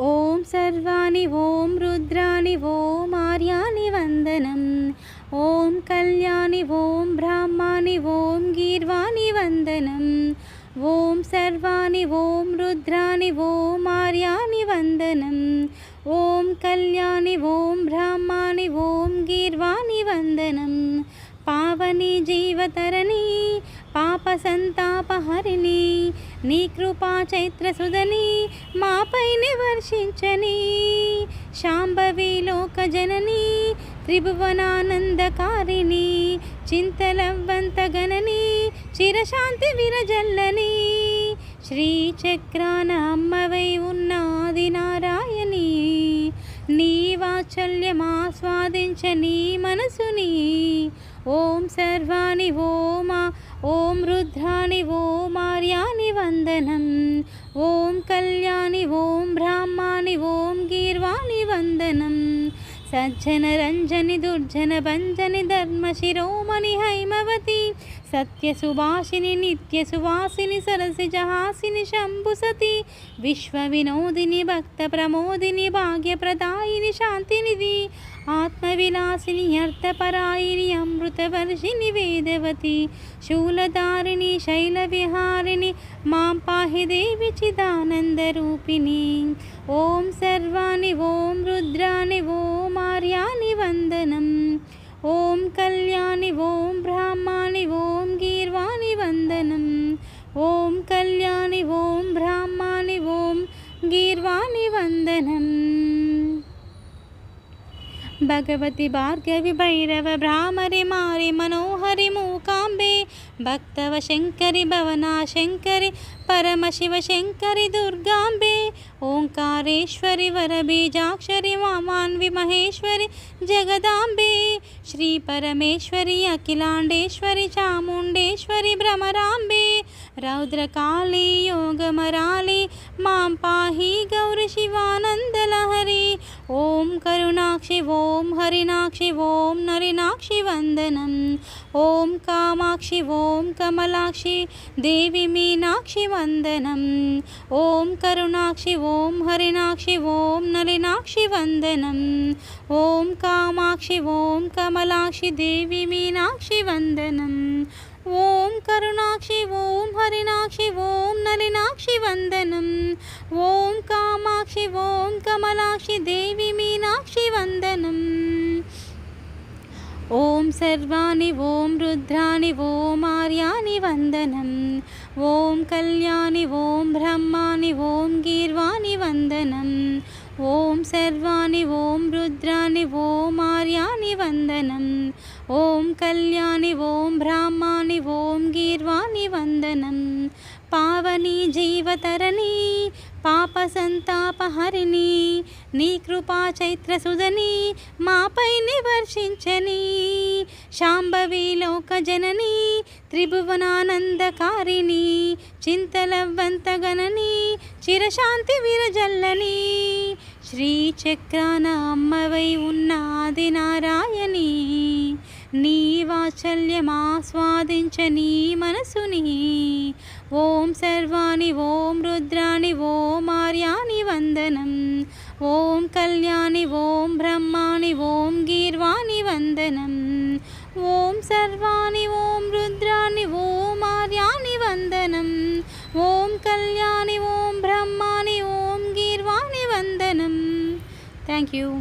ॐ सर्वाणि ॐ रुद्राणि ॐ आर्याणि वन्दनम्। ॐ कल्याणि ॐ ब्राह्माणि ॐ गीर्वाणि वन्दनं ॐ सर्वाणि ॐ रुद्राणि ॐ आर्याणि वन्दनम्। ॐ कल्याणि ॐ ब्राह्माणि ॐ गीर्वाणि वन्दनं पावनि जीवतरणि పాప సంతాపహరిణి నీ కృపా చైత్రసుదని మాపైని వర్షించని. శాంభవి లోకజనని త్రిభువనానందకారిణి చింతలవ్వంతగనని చిరశాంతి విరజల్లని. శ్రీచక్రాన అమ్మవై ఉన్నాది నారాయణి నీ వాత్సల్యమాస్వాదించని మనసుని. ఓం సర్వాణి ఓమా ॐ रुद्राणि ओं आर्याणि वन्दनम् ॐ कल्याणि ॐ ब्राह्माणि ॐ गीर्वाणि वन्दनम् सज्जनरञ्जनि दुर्जनभञ्जनि धर्मशिरोमणि हैमवति सत्यसुभाषिनि नित्यसुवासिनि सरसिजहासिनि शम्भुसति विश्वविनोदिनि भक्तप्रमोदिनि भाग्यप्रदायिनि शान्तिनिधि శంభుసతి విశ్వ వినోదిని భక్త ప్రమోదిని భాగ్యప్రదాయిని శాంతినిధి ఆత్మవిలాసిని అర్థపరాయిని అమృతవర్షిని వేదవతి శూలధారిణి శైలవిహారిణి మాం పాహి దేవి చిదానందరూపిణి ఓం సర్వాణి ఓం రుద్రాణి ఓం ఆర్యాని వందనం ఓం కళ్యాణి ఓం బ్రాహ్మాణి ఓం గీర్వాణి వందనం ఓం కళ్యాణి ఓం బ్రాహ్మాణి ఓం గీర్వాణి వందనం भगवति भार्गवि भैरव भ्रामरि मारि मनोहरि मूकाम्बे भक्तव शङ्करि भवनाशङ्करि परमशिवशङ्करि दुर्गाम्बे ओङ्कारेश्वरि वरबीजाक्षरि वामान्विमहेश्वरि जगदाम्बे श्रीपरमेश्वरि अखिलाण्डेश्वरि चामुण्डेश्वरि भ्रमराम्बे रौद्रकाली योगमराली मां पाहि गौरशिवानन्दलहरि हरिनाक्षी ओम हरिनाक्षी ओम नरिनाक्षी वंदनम ओम कामाक्षी ओम कमलाक्षी देवी मीनाक्षी वंदनम। ओम करुणाक्षी ओम हरिनाक्षी ओम नरिनाक्षी वंदनम। ओम कामाक्षि ओम कमलाक्षी देवी मीनाक्षी वंदनम। ओम करुणाक्षी ओम हरिनाक्षी ओम नलिनाक्षी वंदनम। ओम कामाक्षि ओम कमलाक्षी देवी सर्वाणि ॐ रुद्राणि ॐ आर्याणि वन्दनं ॐ कल्याणि ॐ ब्रह्माणि ॐ गीर्वाणि वन्दनं ॐ सर्वाणि ॐ रुद्राणि ॐ आर्याणि वन्दनम्। ॐ कल्याणि ॐ ब्राह्माणि ॐ गीर्वाणि वन्दनं पावनी जीवतरणी పాప సంతాపహరిణి నీ కృపా చైత్రసుదని మాపై నివర్షించని. శాంభవి లోకజనని త్రిభువనానందకారిణి చింతలవ్వంతగనని చిరశాంతి విరజల్లని. శ్రీచక్రాన అమ్మవై ఉన్నాది నారాయణి నీ వాత్సల్యమాస్వాదించని మనసుని. ॐ सर्वाणि ॐ रुद्राणि ॐ आर्याणि वन्दनम् ॐ कल्याणि ॐ ब्रह्माणि ॐ गीर्वाणि वन्दनम् ॐ सर्वाणि ॐ रुद्राणि ॐ आर्याणि वन्दनम् ॐ कल्याणि ॐ ब्रह्माणि ॐ गीर्वाणि वन्दनम् தேங்க்யூ